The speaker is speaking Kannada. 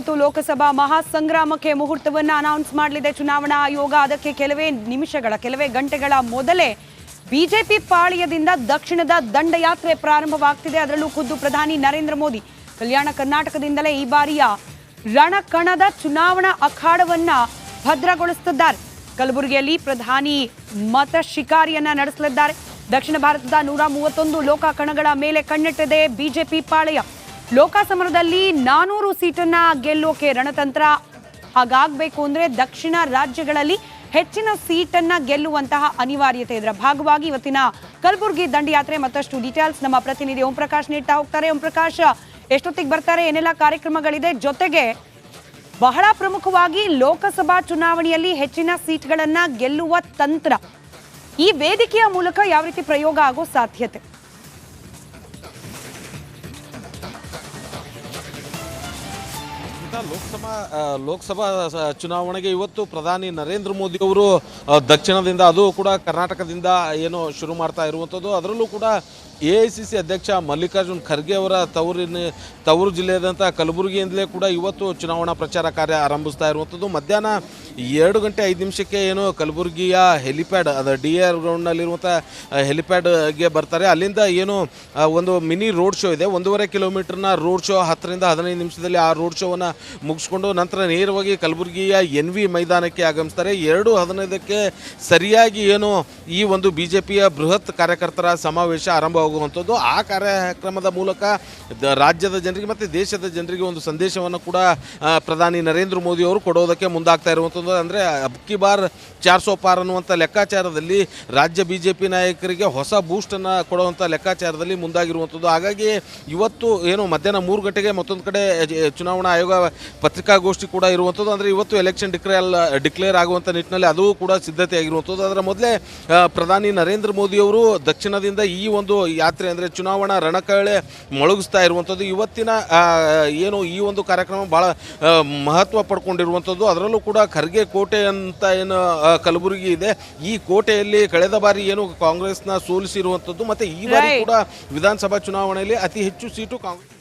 ಇವತ್ತು ಲೋಕಸಭಾ ಮಹಾಸಂಗ್ರಾಮಕ್ಕೆ ಮುಹೂರ್ತವನ್ನು ಅನೌನ್ಸ್ ಮಾಡಲಿದೆ. ಚುನಾವಣಾ ಆಯೋಗ. ಅದಕ್ಕೆ ಕೆಲವೇ ನಿಮಿಷಗಳ, ಕೆಲವೇ ಗಂಟೆಗಳ ಮೊದಲೇ ಬಿಜೆಪಿ ಪಾಳ್ಯದಿಂದ ದಕ್ಷಿಣದ ದಂಡಯಾತ್ರೆ ಪ್ರಾರಂಭವಾಗ್ತಿದೆ. ಅದರಲ್ಲೂ ಖುದ್ದು ಪ್ರಧಾನಿ ನರೇಂದ್ರ ಮೋದಿ ಕಲ್ಯಾಣ ಕರ್ನಾಟಕದಿಂದಲೇ ಈ ಬಾರಿಯ ರಣಕಣದ ಚುನಾವಣಾ ಅಖಾಡವನ್ನ ಭದ್ರಗೊಳಿಸುತ್ತಿದ್ದಾರೆ. ಕಲಬುರಗಿಯಲ್ಲಿ ಪ್ರಧಾನಿ ಮತ ಶಿಕಾರಿಯನ್ನ ನಡೆಸಲಿದ್ದಾರೆ. ದಕ್ಷಿಣ ಭಾರತದ ನೂರ ಮೂವತ್ತೊಂದು ಲೋಕ ಕಣಗಳ ಮೇಲೆ ಕಣ್ಣಿಟ್ಟಿದೆ ಬಿಜೆಪಿ ಪಾಳೆಯ. ಲೋಕಸಮರದಲ್ಲಿ ನಾನೂರು ಸೀಟನ್ನ ಗೆಲ್ಲೋಕೆ ರಣತಂತ್ರ ಹಾಗಾಗಬೇಕು ಅಂದ್ರೆ ದಕ್ಷಿಣ ರಾಜ್ಯಗಳಲ್ಲಿ ಹೆಚ್ಚಿನ ಸೀಟನ್ನ ಗೆಲ್ಲುವಂತಹ ಅನಿವಾರ್ಯತೆ ಇದರ ಭಾಗವಾಗಿ ಇವತ್ತಿನ ಕಲಬುರಗಿ ದಂಡಯಾತ್ರೆ ಮತ್ತಷ್ಟು ಡೀಟೇಲ್ಸ್ ನಮ್ಮ ಪ್ರತಿನಿಧಿ ಓಂ ಪ್ರಕಾಶ್ ನೀಡ್ತಾ ಹೋಗ್ತಾರೆ. ಓಂ ಪ್ರಕಾಶ್ ಎಷ್ಟೊತ್ತಿಗೆ ಬರ್ತಾರೆ? ಏನೆಲ್ಲ ಕಾರ್ಯಕ್ರಮಗಳಿದೆ? ಜೊತೆಗೆ ಬಹಳ ಪ್ರಮುಖವಾಗಿ ಲೋಕಸಭಾ ಚುನಾವಣೆಯಲ್ಲಿ ಹೆಚ್ಚಿನ ಸೀಟ್ಗಳನ್ನ ಗೆಲ್ಲುವ ತಂತ್ರ ಈ ವೇದಿಕೆಯ ಮೂಲಕ ಯಾವ ರೀತಿ ಪ್ರಯೋಗ ಆಗೋ ಸಾಧ್ಯತೆ? ಇಂಥ ಲೋಕಸಭಾ ಲೋಕಸಭಾ ಚುನಾವಣೆಗೆ ಇವತ್ತು ಪ್ರಧಾನಿ ನರೇಂದ್ರ ಮೋದಿ ಅವರು ದಕ್ಷಿಣದಿಂದ ಅದು ಕೂಡ ಕರ್ನಾಟಕದಿಂದ ಏನು ಶುರು ಮಾಡ್ತಾ ಇರುವಂಥದ್ದು. ಅದರಲ್ಲೂ ಕೂಡ ಎ ಅಧ್ಯಕ್ಷ ಮಲ್ಲಿಕಾರ್ಜುನ್ ಖರ್ಗೆ ಅವರ ತವರಿನ, ತವರು ಜಿಲ್ಲೆಯಾದಂಥ ಕಲಬುರಗಿಯಿಂದಲೇ ಕೂಡ ಇವತ್ತು ಚುನಾವಣಾ ಪ್ರಚಾರ ಕಾರ್ಯ ಆರಂಭಿಸ್ತಾ ಇರುವಂಥದ್ದು. ಮಧ್ಯಾಹ್ನ ಎರಡು ಗಂಟೆ ಐದು ನಿಮಿಷಕ್ಕೆ ಏನು ಕಲಬುರಗಿಯ ಹೆಲಿಪ್ಯಾಡ್, ಅದು ಡಿ ಆರ್ ಗ್ರೌಂಡ್ನಲ್ಲಿರುವಂಥ ಹೆಲಿಪ್ಯಾಡ್ಗೆ ಬರ್ತಾರೆ. ಅಲ್ಲಿಂದ ಏನು ಒಂದು ಮಿನಿ ರೋಡ್ ಶೋ ಇದೆ. ಒಂದೂವರೆ ಕಿಲೋಮೀಟರ್ನ ರೋಡ್ ಶೋ, ಹತ್ತರಿಂದ ಹದಿನೈದು ನಿಮಿಷದಲ್ಲಿ ಆ ರೋಡ್ ಶೋವನ್ನು ಮುಗಿಸ್ಕೊಂಡು ನಂತರ ನೇರವಾಗಿ ಕಲಬುರಗಿಯ ಎನ್ ವಿ ಮೈದಾನಕ್ಕೆ ಆಗಮಿಸ್ತಾರೆ. ಎರಡು ಹದಿನೈದಕ್ಕೆ ಸರಿಯಾಗಿ ಏನು ಈ ಒಂದು ಬಿ ಜೆ ಪಿಯ ಬೃಹತ್ ಕಾರ್ಯಕರ್ತರ ಸಮಾವೇಶ ಆರಂಭವಾಗುವಂಥದ್ದು. ಆ ಕಾರ್ಯಕ್ರಮದ ಮೂಲಕ ರಾಜ್ಯದ ಜನರಿಗೆ ಮತ್ತು ದೇಶದ ಜನರಿಗೆ ಒಂದು ಸಂದೇಶವನ್ನು ಕೂಡ ಪ್ರಧಾನಿ ನರೇಂದ್ರ ಮೋದಿ ಅವರು ಕೊಡೋದಕ್ಕೆ ಮುಂದಾಗ್ತಾ ಇರುವಂಥದ್ದು. ಅಂದರೆ ಅಬ್ಕಿ ಬಾರ್ ಚಾರ್ ಸೋ ಪಾರ್ ಅನ್ನುವಂಥ ಲೆಕ್ಕಾಚಾರದಲ್ಲಿ ರಾಜ್ಯ ಬಿ ಜೆ ಪಿ ನಾಯಕರಿಗೆ ಹೊಸ ಬೂಸ್ಟನ್ನು ಕೊಡುವಂಥ ಲೆಕ್ಕಾಚಾರದಲ್ಲಿ ಮುಂದಾಗಿರುವಂಥದ್ದು. ಹಾಗಾಗಿ ಇವತ್ತು ಏನು ಮಧ್ಯಾಹ್ನ ಮೂರು ಗಂಟೆಗೆ ಮತ್ತೊಂದು ಕಡೆ ಚುನಾವಣಾ ಆಯೋಗ ಪತ್ರಿಕಾಗೋಷ್ಠಿ ಕೂಡ ಇರುವಂಥದ್ದು ಅಂದರೆ ಇವತ್ತು ಎಲೆಕ್ಷನ್ ಡಿಕ್ಲೇರ್ ಡಿಕ್ಲೇರ್ ಆಗುವಂಥ ನಿಟ್ಟಿನಲ್ಲಿ ಅದು ಕೂಡ ಸಿದ್ಧತೆ ಆಗಿರುವಂಥದ್ದು ಅದರ ಮೊದಲೇ ಪ್ರಧಾನಿ ನರೇಂದ್ರ ಮೋದಿಯವರು ದಕ್ಷಿಣದಿಂದ ಈ ಒಂದು ಯಾತ್ರೆ ಅಂದರೆ ಚುನಾವಣಾ ರಣಕಳೆ ಮೊಳಗಿಸ್ತಾ ಇರುವಂಥದ್ದು ಇವತ್ತಿನ ಏನು ಈ ಒಂದು ಕಾರ್ಯಕ್ರಮ ಭಾಳ ಮಹತ್ವ ಪಡ್ಕೊಂಡಿರುವಂಥದ್ದು ಅದರಲ್ಲೂ ಕೂಡ ಖರ್ಗೆ ಕೋಟೆ ಅಂತ ಏನು ಕಲಬುರಗಿ ಇದೆ. ಈ ಕೋಟೆಯಲ್ಲಿ ಕಳೆದ ಬಾರಿ ಏನು ಕಾಂಗ್ರೆಸ್ನ ಸೋಲಿಸಿರುವಂಥದ್ದು ಮತ್ತು ಈ ಬಾರಿ ಕೂಡ ವಿಧಾನಸಭಾ ಚುನಾವಣೆಯಲ್ಲಿ ಅತಿ ಹೆಚ್ಚು ಸೀಟು ಕಾಂಗ್ರೆಸ್